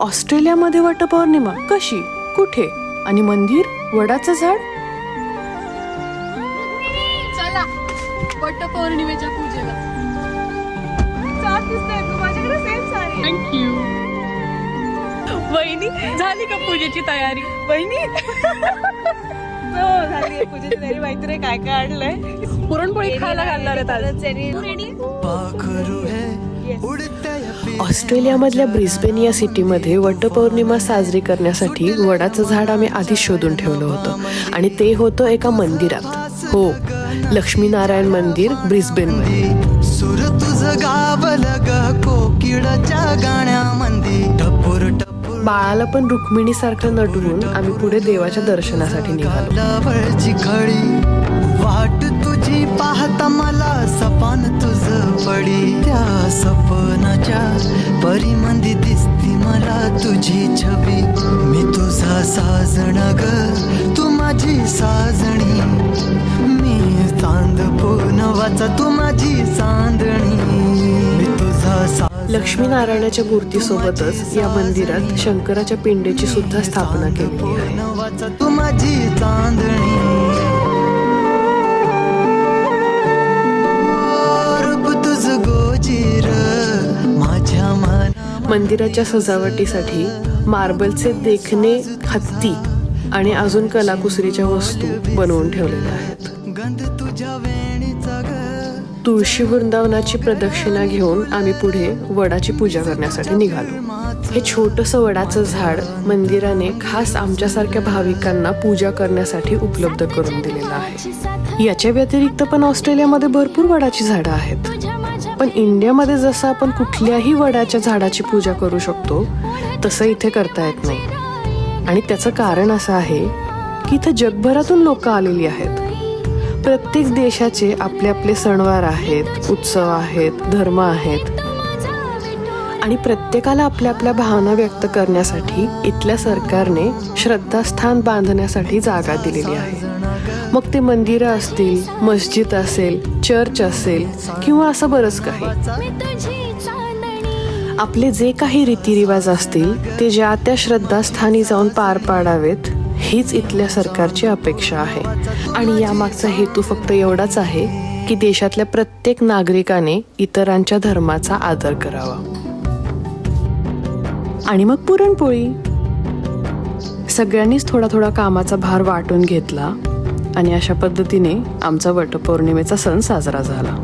ऑस्ट्रेलियामध्ये वटपौर्णिमा कशी? कुठे? आणि मंदिर? वडाचं झाड? चला वट पौर्णिमेच्या पूजेला. वहिनी झाली का पूजेची तयारी? बहिणी हो झाली पूजेची तयारी. माहिती नाही काय काय आणलंय? पुरणपोळी खायला घालणार आहेत आज. पाखरू है उड़ते ऑस्ट्रेलियामधल्या ब्रिस्बेन या सिटीमध्ये वटपौर्णिमा साजरी करण्यासाठी वडाचं झाड आम्ही आधीच शोधून ठेवलं होतं. आणि ते होतं एका मंदिरात. हो लक्ष्मीनारायण मंदिर ब्रिस्बेनमध्ये. सुर तुझ गाण्यामध्ये टपूर बाळाला पण रुक्मिणीसारखं नटवून आम्ही पुढे देवाच्या दर्शनासाठी निघालो. खळी वाट सपनाच्या परिमंदी दिसती मला तुझी छबी. मी तुझा साजण ग तू माझी साजणी. मी चांद वाचा तू माझी चांदणी. मी तुझा सा लक्ष्मीनारायणाच्या मूर्तीसोबतच या मंदिरात शंकराच्या पिंडेची सुद्धा स्थापना केलेली आहे. तू माझी चांदणी. मंदिराच्या सजावटीसाठी मार्बलचे देखणे हत्ती आणि अजून कलाकुसरीच्या वस्तू बनवून ठेवलेल्या आहेत. गंध तुझ्या तुळशी वृंदावनाची प्रदक्षिणा घेऊन आम्ही पुढे वडाची पूजा करण्यासाठी निघालो. हे छोटस वडाचं झाड मंदिराने खास आमच्यासारख्या भाविकांना पूजा करण्यासाठी उपलब्ध करून दिलेलं आहे. याच्या व्यतिरिक्त पण ऑस्ट्रेलियामध्ये भरपूर वडाची झाडं आहेत. पण इंडियामध्ये जसं आपण कुठल्याही वडाच्या झाडाची पूजा करू शकतो तसं इथे करता येत नाही. आणि त्याचं कारण असं आहे की इथं जगभरातून लोक आलेली आहेत. प्रत्येक देशाचे आपले आपले सणवार आहेत उत्सव आहेत धर्म आहेत. आणि प्रत्येकाला आपल्या आपल्या भावना व्यक्त करण्यासाठी इथल्या सरकारने श्रद्धास्थान बांधण्यासाठी जागा दिलेली आहे. मग ते मंदिरं असतील मस्जिद असेल चर्च असेल किंवा असं बरंच काही. आपले जे काही रीतिरिवाज असतील ते ज्या त्या श्रद्धास्थानी जाऊन पार पाडावेत हीच इथल्या सरकारची अपेक्षा आहे. आणि यामागचा हेतू फक्त एवढाच आहे की देशातल्या प्रत्येक नागरिकाने इतरांच्या धर्माचा आदर करावा. आणि मग पुरणपोळी. सगळ्यांनीच थोडा थोडा कामाचा भार वाटून घेतला आणि अशा पद्धतीने आमचा वटपौर्णिमेचा सण साजरा झाला.